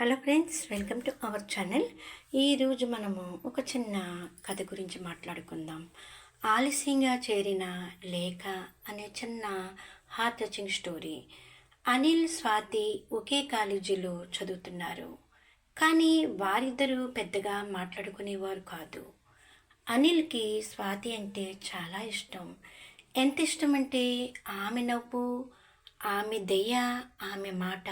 Hello friends welcome to our channel. ఈరోజు మనము ఒక చిన్న కథ గురించి మాట్లాడుకుందాం. ఆలస్యంగా చేరిన లేఖ అనే చిన్న heart touching story Anil Swathi ఒకే కాలేజీలో చదువుతున్నారు. కానీ వారిద్దరూ పెద్దగా మాట్లాడుకునేవారు కాదు. అనిల్కి స్వాతి అంటే చాలా ఇష్టం. ఎంత ఇష్టం అంటే ఆమె నవ్వు ఆమె దయ ఆమె మాట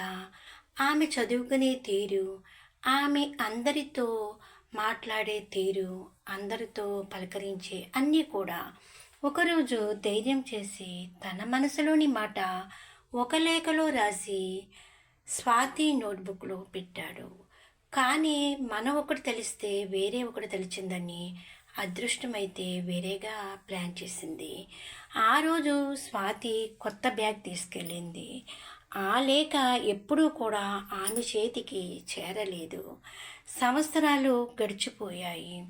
ఆమె చదువుకునే తీరు ఆమె అందరితో మాట్లాడే తీరు అందరితో పలకరించే అన్నీ కూడా ఒకరోజు ధైర్యం చేసి తన మనసులోని మాట ఒక లేఖలో రాసి స్వాతి నోట్బుక్లో పెట్టాడు. కానీ మనం ఒకటి తెలిస్తే వేరే ఒకటి తెలిసిందని అదృష్టమైతే వేరేగా ప్లాన్ చేసింది. ఆ రోజు స్వాతి కొత్త బ్యాగ్ తీసుకెళ్ళింది. ఆ లేఖ ఎప్పుడూ కూడా ఆమె చేతికి చేరలేదు. సంవత్సరాలు గడిచిపోయాయి.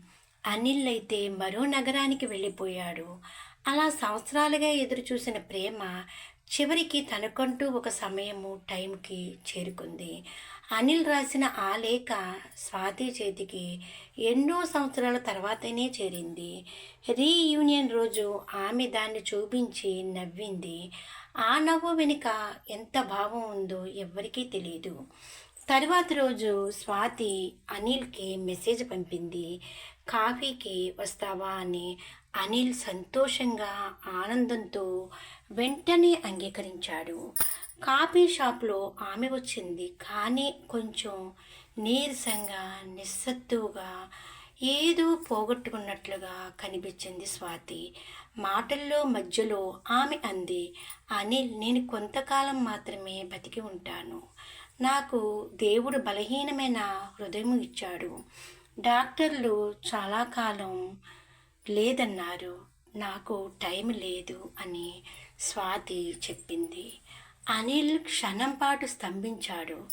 అనిల్ అయితే మరో నగరానికి వెళ్ళిపోయాడు. అలా సంవత్సరాలుగా ఎదురు చూసిన ప్రేమ చివరికి తనకంటూ ఒక సమయము టైంకి చేరుకుంది. అనిల్ రాసిన ఆ లేఖ స్వాతి చేతికి ఎన్నో సంవత్సరాల తర్వాతనే చేరింది. రీయూనియన్ రోజు ఆమె దాన్ని చూపించి నవ్వింది. ఆ నవ్వు వెనుక ఎంత భావం ఉందో ఎవ్వరికీ తెలియదు తరువాత రోజు స్వాతి అనిల్కి మెసేజ్ పంపింది. కాఫీకి వస్తావా? అని అనిల్ సంతోషంగా ఆనందంతో వెంటనే అంగీకరించాడు. కాఫీ షాప్లో ఆమె వచ్చింది. కానీ కొంచెం నీరసంగా నిస్సత్తువుగా ఏదో పోగొట్టుకున్నట్లుగా కనిపించింది స్వాతి. మాటల్లో మధ్యలో ఆమె అంది అనిల్ నేను కొంతకాలం మాత్రమే బతికి ఉంటాను. నాకు దేవుడు బలహీనమైన హృదయం ఇచ్చాడు. డాక్టర్లు చాలా కాలం లేదన్నారు. నాకు టైం లేదు అని స్వాతి చెప్పింది. అనిల్ క్షణం పాటు స్తంభించాడు.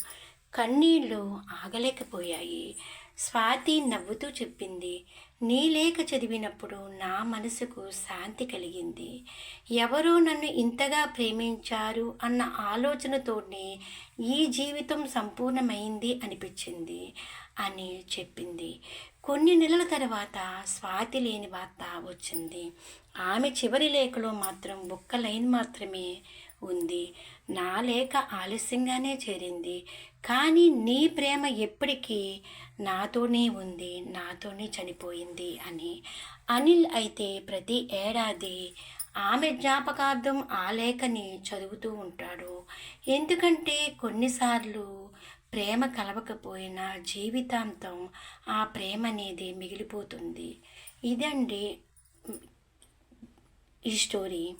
కన్నీళ్ళు ఆగలేకపోయాయి. స్వాతి నవ్వుతూ చెప్పింది నీ లేఖ చదివినప్పుడు నా మనసుకు శాంతి కలిగింది. ఎవరో నన్ను ఇంతగా ప్రేమించారు అన్న ఆలోచనతోనే ఈ జీవితం సంపూర్ణమైంది అనిపించింది అని చెప్పింది. కొన్ని నెలల తర్వాత స్వాతి లేని వార్త వచ్చింది. ఆమె చివరి లేఖలో మాత్రం ఒక్క లైన్ మాత్రమే ఉంది. నా లేఖ ఆలస్యంగానే చేరింది. కానీ నీ ప్రేమ ఎప్పటికీ నాతోనే ఉంది నాతోనే చనిపోయింది అని. అనిల్ అయితే ప్రతి ఏడాది ఆమె జ్ఞాపకార్థం ఆ లేఖని చదువుతూ ఉంటాడు. ఎందుకంటే కొన్నిసార్లు ప్రేమ కలవకపోయినా జీవితాంతం ఆ ప్రేమ అనేది మిగిలిపోతుంది. ఇదండి ఈ స్టోరీ.